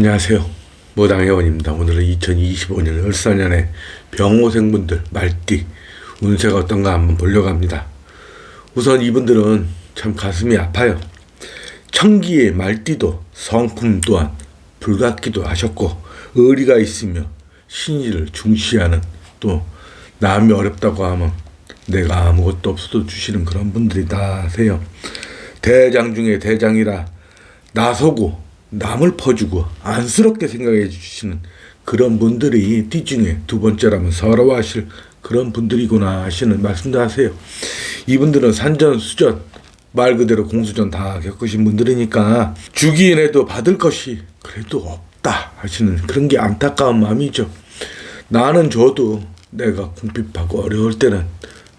안녕하세요. 모당회원입니다. 오늘은 2025년 을사년의 병호생분들 말띠 운세가 어떤가 한번 보려고 합니다. 우선 이분들은 참 가슴이 아파요. 청기의 말띠도 성품 또한 불같기도 하셨고 의리가 있으며 신의를 중시하는 또 남이 어렵다고 하면 내가 아무것도 없어도 주시는 그런 분들이 다 하세요. 대장 중에 대장이라 나서고 남을 퍼주고 안쓰럽게 생각해 주시는 그런 분들이 띠중에 두 번째라면 서러워하실 그런 분들이구나 하시는 말씀도 하세요. 이분들은 산전수전 말 그대로 공수전 다 겪으신 분들이니까 주기인 해도 받을 것이 그래도 없다 하시는 그런 게 안타까운 마음이죠. 나는 줘도 내가 궁핍하고 어려울 때는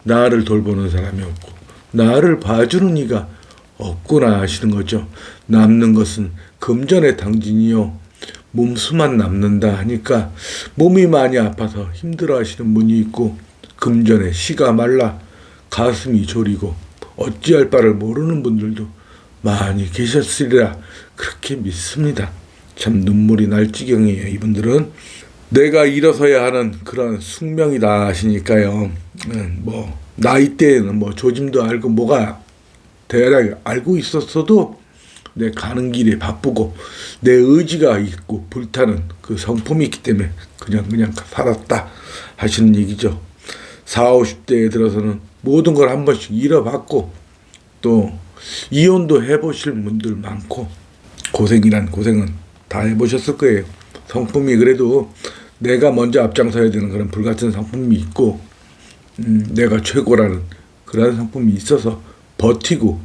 나를 돌보는 사람이 없고 나를 봐주는 이가 없구나 하시는 거죠. 남는 것은 금전의 당진이요. 몸수만 남는다 하니까 몸이 많이 아파서 힘들어 하시는 분이 있고 금전에 시가 말라 가슴이 저리고 어찌할 바를 모르는 분들도 많이 계셨으리라 그렇게 믿습니다. 참 눈물이 날 지경이에요. 이분들은 내가 일어서야 하는 그런 숙명이다 하시니까요. 음, 뭐 나이 때에는 뭐 조짐도 알고 뭐가 대략 알고 있었어도 내 가는 길이 바쁘고 내 의지가 있고 불타는 그 성품이 있기 때문에 그냥 그냥 살았다 하시는 얘기죠. 4, 50대에 들어서는 모든 걸 한 번씩 잃어봤고 또 이혼도 해보실 분들 많고 고생이란 고생은 다 해보셨을 거예요. 성품이 그래도 내가 먼저 앞장서야 되는 그런 불같은 성품이 있고 음, 내가 최고라는 그런 성품이 있어서 버티고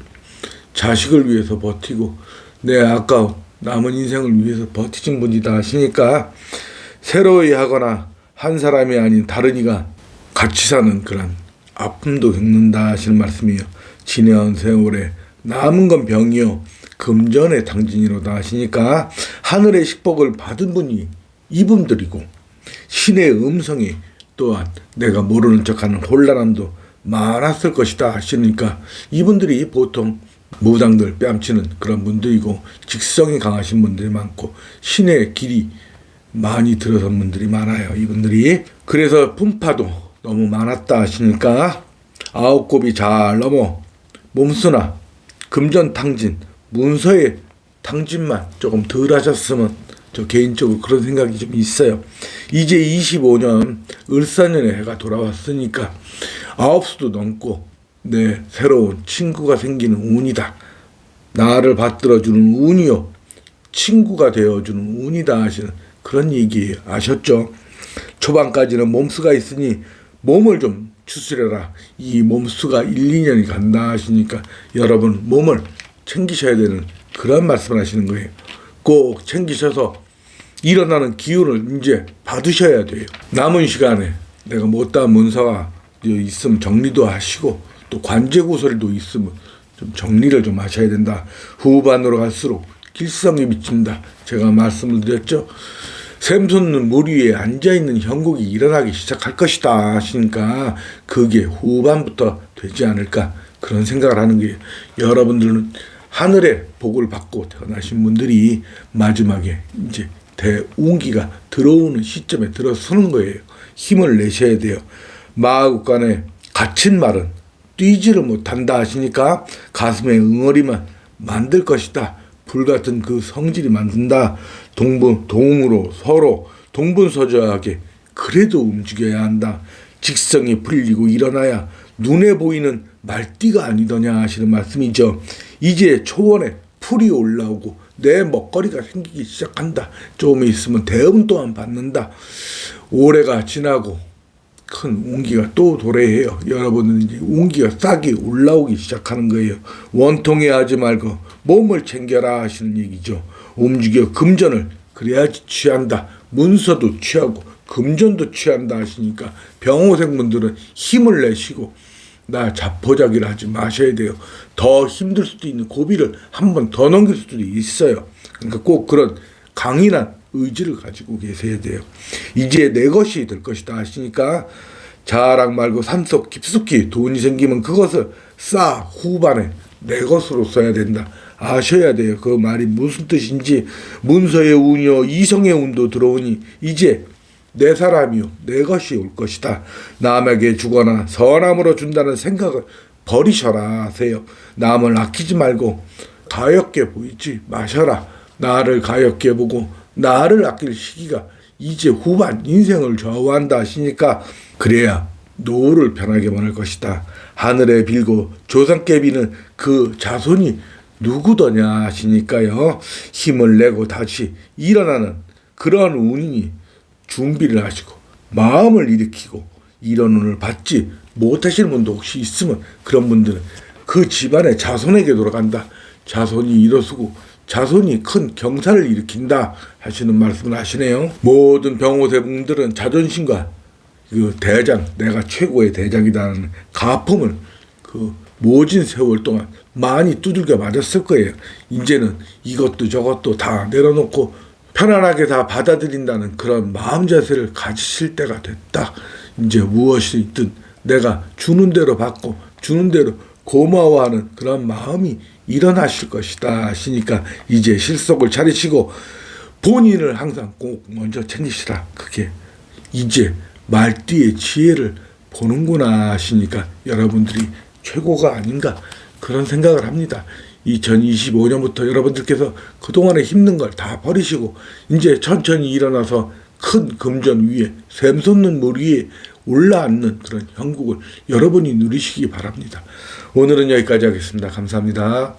자식을 위해서 버티고 내 아까운 남은 인생을 위해서 버티신 분이다 하시니까 새로이 하거나 한 사람이 아닌 다른 이가 같이 사는 그런 아픔도 겪는다 하시는 말씀이에요. 지내온 세월에 남은 건 병이요. 금전의 당진이로다 하시니까 하늘의 식복을 받은 분이 이분들이고 신의 음성이 또한 내가 모르는 척하는 혼란함도 많았을 것이다 하시니까 이분들이 보통 무당들 뺨치는 그런 분들이고 직성이 강하신 분들이 많고 신의 길이 많이 들어선 분들이 많아요 이분들이 그래서 분파도 너무 많았다 하시니까 아홉 곱이 잘 넘어 몸수나 금전 탕진 문서의 탕진만 조금 덜 하셨으면 저 개인적으로 그런 생각이 좀 있어요. 이제 25년 을사년의 해가 돌아왔으니까 아홉 수도 넘고 내 새로운 친구가 생기는 운이다. 나를 받들어주는 운이요. 친구가 되어주는 운이다 하시는 그런 얘기 아셨죠? 초반까지는 몸수가 있으니 몸을 좀 추스려라. 이 몸수가 1, 2년이 간다 하시니까 여러분 몸을 챙기셔야 되는 그런 말씀을 하시는 거예요. 꼭 챙기셔서 일어나는 기운을 이제 받으셔야 돼요. 남은 시간에 내가 못다 문서가 있으면 정리도 하시고 또 관제구설도 있으면 좀 정리를 좀 하셔야 된다. 후반으로 갈수록 길성이 미친다. 제가 말씀을 드렸죠. 샘솟는 물 위에 앉아있는 형국이 일어나기 시작할 것이다 하시니까 그게 후반부터 되지 않을까 그런 생각을 하는 게 여러분들은 하늘의 복을 받고 태어나신 분들이 마지막에 이제 대운기가 들어오는 시점에 들어서는 거예요. 힘을 내셔야 돼요. 마구간에 갇힌 말은 뛰지를 못한다 하시니까 가슴에 응어리만 만들 것이다. 불같은 그 성질이 만든다. 동분, 동으로 서로 동분서주하게 그래도 움직여야 한다. 직성이 풀리고 일어나야 눈에 보이는 말띠가 아니더냐 하시는 말씀이죠. 이제 초원에 풀이 올라오고 내 먹거리가 생기기 시작한다. 조금 있으면 대음 또한 받는다. 올해가 지나고 큰 운기가 또 도래해요. 여러분은 이제 운기가 싹이 올라오기 시작하는 거예요. 원통해 하지 말고 몸을 챙겨라 하시는 얘기죠. 움직여 금전을 그래야지 취한다. 문서도 취하고 금전도 취한다 하시니까 병호생분들은 힘을 내시고 나 자포자기를 하지 마셔야 돼요. 더 힘들 수도 있는 고비를 한 번 더 넘길 수도 있어요. 그러니까 꼭 그런 강인한 의지를 가지고 계셔야 돼요. 이제 내 것이 될 것이다 하시니까 자랑 말고 산속 깊숙이 돈이 생기면 그것을 쌓 후반에 내 것으로 써야 된다. 아셔야 돼요. 그 말이 무슨 뜻인지 문서의 운이요 이성의 운도 들어오니 이제 내 사람이요 내 것이 올 것이다. 남에게 주거나 선함으로 준다는 생각을 버리셔라 하세요. 남을 아끼지 말고 가엽게 보이지 마셔라. 나를 가엽게 보고 나를 아낄 시기가 이제 후반 인생을 좌우한다 하시니까 그래야 노를 편하게 보낼 것이다. 하늘에 빌고 조상깨비는 그 자손이 누구더냐 하시니까요. 힘을 내고 다시 일어나는 그러한 운이 준비를 하시고 마음을 일으키고 이런 운을 받지 못하시는 분도 혹시 있으면 그런 분들은 그 집안의 자손에게 돌아간다. 자손이 일어서고 자손이 큰 경사를 일으킨다 하시는 말씀을 하시네요. 모든 병호대분들은 자존심과 그 대장 내가 최고의 대장이다는 가품을 그 모진 세월 동안 많이 두들겨 맞았을 거예요. 이제는 이것도 저것도 다 내려놓고 편안하게 다 받아들인다는 그런 마음 자세를 가지실 때가 됐다. 이제 무엇이 있든 내가 주는 대로 받고 주는 대로 고마워하는 그런 마음이 일어나실 것이다 하시니까 이제 실속을 차리시고 본인을 항상 꼭 먼저 챙기시라. 그게 이제 말띠의 지혜를 보는구나 하시니까 여러분들이 최고가 아닌가 그런 생각을 합니다. 2025년부터 여러분들께서 그동안에 힘든 걸 다 버리시고 이제 천천히 일어나서 큰 금전 위에 샘솟는 물 위에 올라앉는 그런 형국을 여러분이 누리시기 바랍니다. 오늘은 여기까지 하겠습니다. 감사합니다.